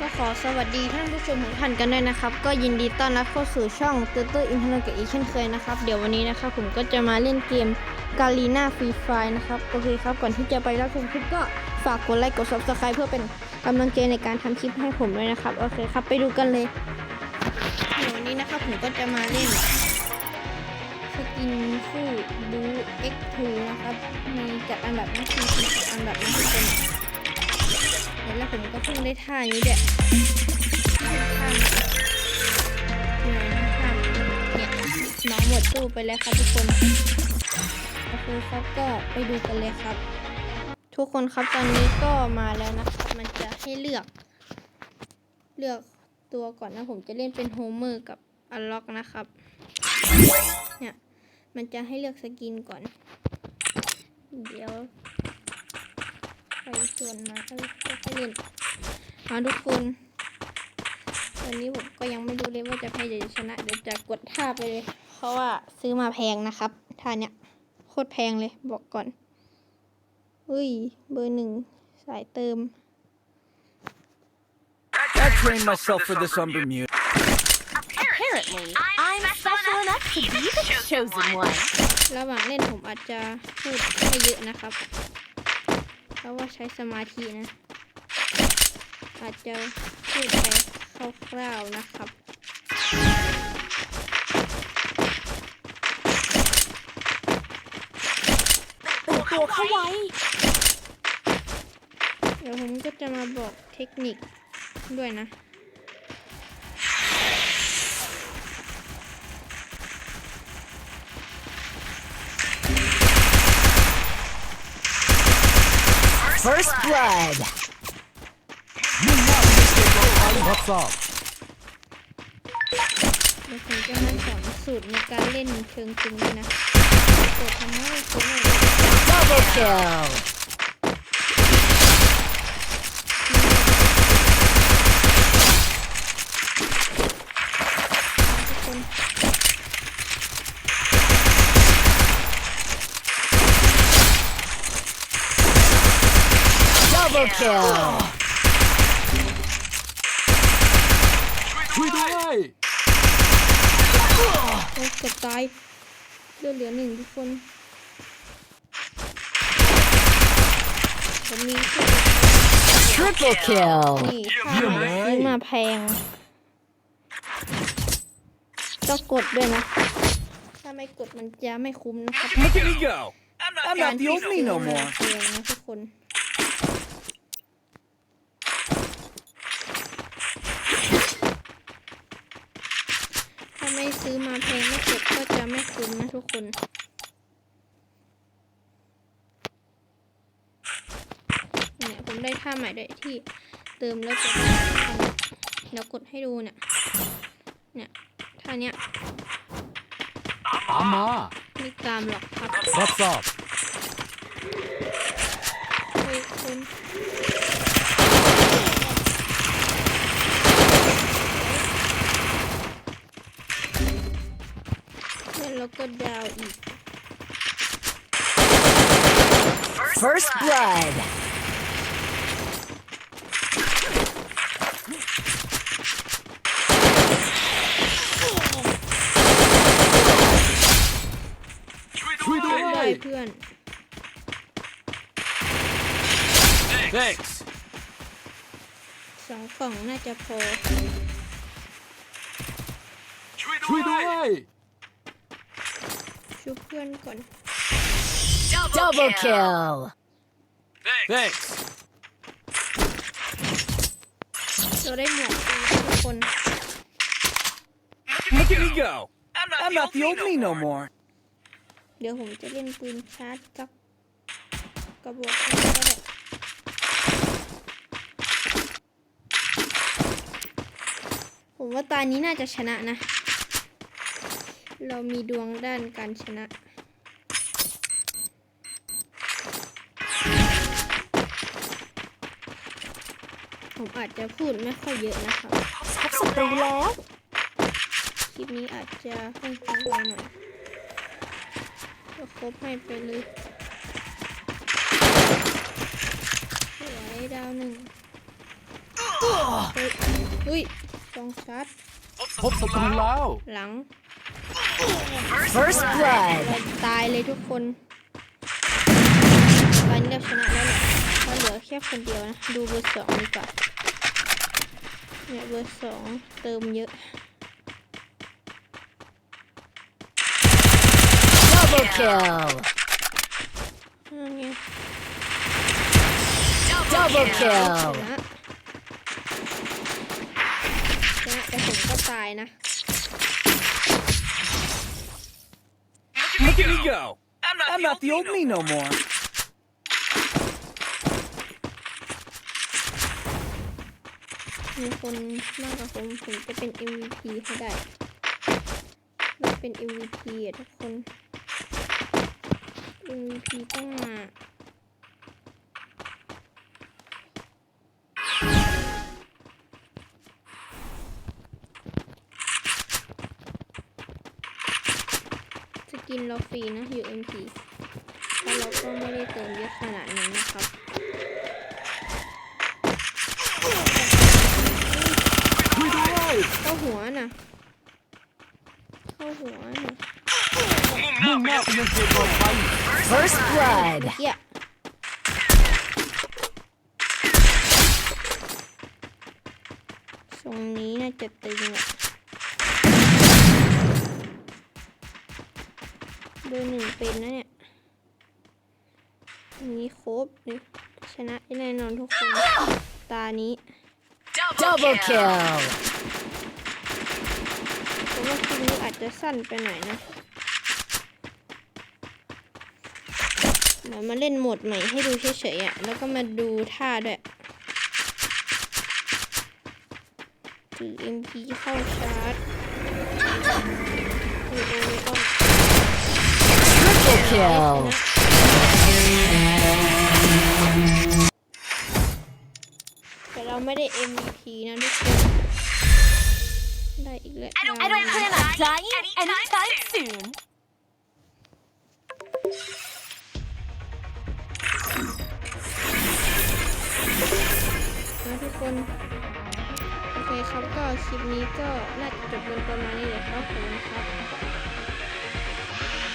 ก็ขอสวัสดีท่านผู้ชมทุกท่านกันด้วยนะครับ ก็ยินดีต้อนรับเข้าสู่ช่องเตื t ต r อินเทอร์เน็ตกับอีกเช่นเคยนะครับ เดี๋ยววันนี้นะครับผมก็จะมาเล่นเกมกาลีนาฟรีไฟนะครับโอเคครับก่อนที่จะไปรับชมคลิปก็ฝากกดไลค์กด subscribe เพื่อเป็นกำลังใจในการทำคลิปให้ผมด้วยนะครับโอเคครับไปดูกันเลยเดี๋ยววันนี้นะครับผมก็จะมาเล่นสกินคู่บู X2 นะครับมีจัดอันดับนะคือจัดอันดับนะทุกคนแล้ว ผมก็เพิ่งได้ท่านี้แหละท่านี้ท่านี้เนี่ยน้องหมดตู้ไปแล้วครับทุกคนโอเคครับก็ไปดูกันเลยครับ ทุกคนครับตอนนี้ก็มาแล้วนะครับ มันจะให้เลือก เลือกตัวก่อนนะผมจะเล่นเป็นโฮเมอร์กับอัลล็อกนะครับ เนี่ย มันจะให้เลือกสกินก่อน เดี๋ยว ใครชวนมาเอ้ยค่อยๆเล่นมาทุกคนตอนนี้ผมก็ยังไม่รู้เลยว่าจะแพ้หรือจะชนะ เดี๋ยวจะกดท่าไปเลย เพราะว่าซื้อมาแพงนะครับท่าเนี้ยโคตรแพงเลยบอกก่อนอุ้ยเบอร์หนึ่งสายเติม I trained myself for this on Bermuda. Apparently, I'm special enough to be the chosen one. ระหว่างเล่นผมอาจจะพูดไม่เยอะนะครับ เพราะว่าใช้สมาธินะ อาจจะพูดไปคร่าวๆนะครับแต่งตัวเข้าไว้ เดี๋ยวผมก็จะมาบอกเทคนิคด้วยนะ First blood. What's up? เดี๋ยวผมจะมาสอนสูตรในการเล่นเชิงจริงด้วยนะเปิดทำให้คุณทุก Double kill. คน Double kill. ช่วยด้วยโอ้เกือบตายเลือดเหลือหนึ่งทุกคน ผมมี Triple kill. นี่ถ้าซื้อมาแพง ก็กดด้วยนะ ถ้าไม่กดมันจะไม่คุ้มนะครับ Look at me go. I'm not the ที่ old me no more. แพงนะทุกคน ถ้าไม่ ซื้อมาแพงไม่กดก็จะไม่คุ้มนะทุกคนเนี่ยผมได้ท่าใหม่ด้วยที่เติมแล้วจะได้ทำเดี๋ยวกดให้ดูเนี่ยเนี่ยท่าเนี้ย I'm on. ไม่ตามหรอกครับ What's up? เฮ้ยคุณ แล้วก็ดาวอีก First blood. ช่วยด้วได้ย เพื่อน Thanks. สองกล่องน่าจะพอ ช่วยด้วยชุ บเพื่อนก่อน Double kill. Thanks. เราได้หมวกฟรีทุกคน Look at me go. I'm not the old me no more. เดี๋ยวผมจะเล่นปืนชาร์จสักกระบอกหนึ่งก็ได้ผมว่าตานี้น่าจะชนะนะ เรามีดวงด้านการชนะ ผมอาจจะพูดไม่ค่อยเยอะนะครับพบศัตรูแล้ว คลิปนี้อาจจะค่อนข้างไวหน่อยก็ครบให้ไปเลยสวยดาวหนึ่งเฮ้ยเฮ้ยสองชัดพบศัตรูแล้ว หลัง First blood. เราตายเลยทุกคนตอนนี้เราชนะแล้วแหละเพราะเหลือแค่คนเดียวนะ ดูเบอร์สองดีกว่าเนี่ยเบอร์สองเติมเยอะ Double kill. นั่นไง Double ช kill. นะชนะแต่ผมก็ตายนะ Look at me go. I'm not the old me no more. มีคนมากกว่าผมผมจะเป็น MVP ให้ได้ไม่เป็น MVP อะทุกคน MVP ต้องมา กินเราฟรีนะ UMP เพราะเราก็ไม่ได้เติมเยอะขนาดนั้นนะครับช่วยด้วยเข้าหัวน่ะเข้าหัวน่ะมุ่งหน้าไปยังเขตปลอดภัย First blood. เกี้ยทรงนี้น่าจะตึงอะ เบอร์หนึ่งเป็นนะเนี่ยอันนี้ครบเลยชนะได้แน่นอนทุกคน ตานี้ Double kill. ผมว่าคลิปนี้อาจจะสั้นไปหน่อยนะเดี๋ยวมาเล่นโหมดใหม่ให้ดูเฉยๆอะ แล้วก็มาดูท่าด้วยถือ MP เข้าชาร์จโอ้โหต้อง Triple kill. แต่เราไม่ได้ MVP นะทุกคนได้อีกแล้ว I don't plan on dying anytime soon. นะทุกคน โอเคครับก็คลิปนี้ก็น่าจะจบลงประมาณนี้เลยครับขอบคุณครับ